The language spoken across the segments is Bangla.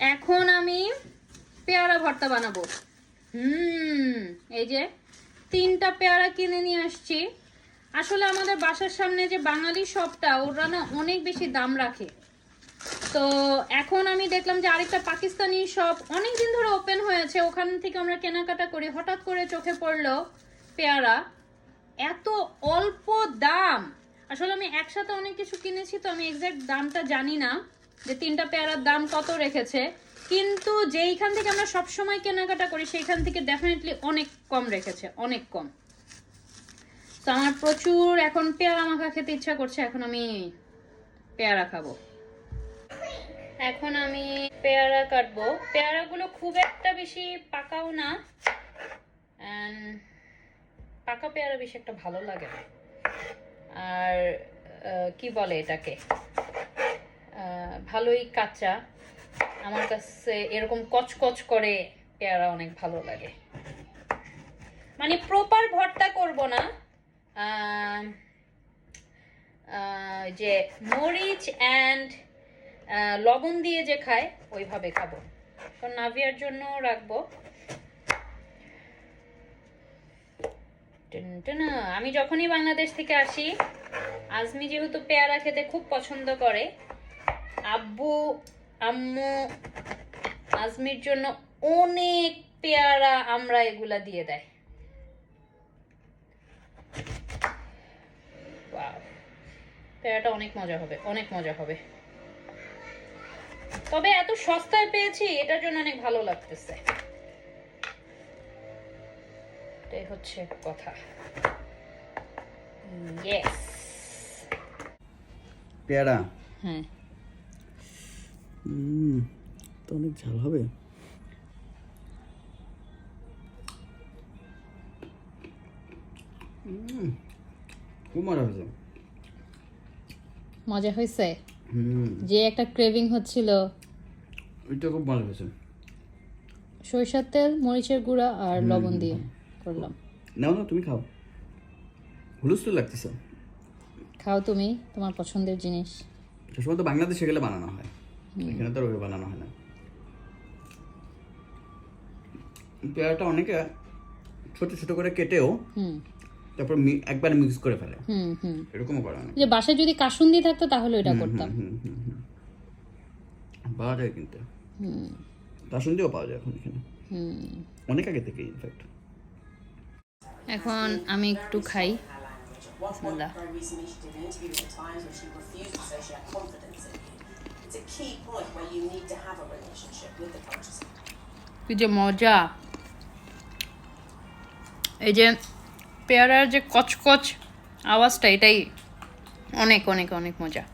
এখন আমি পেয়ারা ভর্তা বানাবো। হুম, এই যে তিনটা পেয়ারা কিনে নিয়ে আসছি। আসলে আমাদের বাসার সামনে যে বাঙালি শপটা, ওরা না অনেক বেশি দাম রাখে। তো এখন আমি দেখলাম যে আরেকটা পাকিস্তানি শপ অনেক দিন ধরে ওপেন হয়েছে। ওখান থেকে আমরা কেনাকাটা করি। হঠাৎ করে চোখে পড়ল পেয়ারা। এত অল্প দাম। আসলে আমি একসাথে অনেক কিছু কিনেছি, তো আমি এক্সাক্ট দামটা জানি না। যে তিনটা পেয়ারার দাম কত রেখেছে, কিন্তু যেইখান থেকে আমরা সব সময় কেনাকাটা করি, সেইখান থেকে ডেফিনেটলি অনেক কম রেখেছে, অনেক কম। তো আমার প্রচুর এখন পেয়ারা মাখা খেতে ইচ্ছা করছে, এখন আমি পেয়ারা খাব। এখন আমি পেয়ারা কাটবো। পেয়ারাগুলো খুব একটা বেশি পাকাও না পাকা পেয়ারা বেশি একটা ভালো লাগে না। আর কি বলে এটাকে? ভালোই কাঁচা। আমার কাছে এরকম কচকচ করে পেয়ারা অনেক ভালো লাগে। মানে প্রপার ভর্তা করব না। যে মরিচ অ্যান্ড লবণ দিয়ে যে খায়, ওইভাবে খাব। নাভিয়ার জন্য রাখব। আমি যখনই বাংলাদেশ থেকে আসি, আজমি যেহেতু পেয়ারা খেতে খুব পছন্দ করে আব্বু আম্মু আজমির জন্য অনেক পেয়ারা আমরা এগুলা দিয়ে দেয়। পেয়ারাটা অনেক মজা হবে অনেক মজা হবে। তবে এত সস্তায় পেয়েছি এটার জন্য অনেক ভালো লাগতেছে। এটাই হচ্ছে কথা। ইয়েস পেয়ারা? হ্যাঁ তো অনেক ঝাল হবে। মজা হয়েছে। যে একটা ক্রেভিং হচ্ছিল। ওইটা খুব মজা হয়েছে। সরিষার তেল মরিচের গুঁড়া আর লবণ দিয়ে করলাম। নাও না তুমি খাও। হুলুস তো লাগতেছে। খাও তুমি তোমার পছন্দের জিনিস। সবসময় তো বাংলাদেশে গেলে বানানো হয়। এখানে তো ওইভাবে বানানো হয় না। পেয়ারাটা অনেকে ছোট ছোট করে কেটেও হুম। তারপর একবার মিক্স করে ফেলে। হুম হুম। এরকমও করে অনেক যে বাসায় যদি কাসুন্দি থাকতো তাহলে এটা করতাম। পাওয়া যায় কিন্তু। হুম। বাসন্তীও পাওয়া যায় এখন এখানে। হুম। অনেক আগে থেকে ইনফ্যাক্ট এখন আমি একটু খাই। One It's a key point where you need to have a relationship with the coaches. কি যে মজা এই যে পেয়ারার যে কচকচ আওয়াজটা এটাই অনেক অনেক অনেক মজা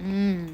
হুম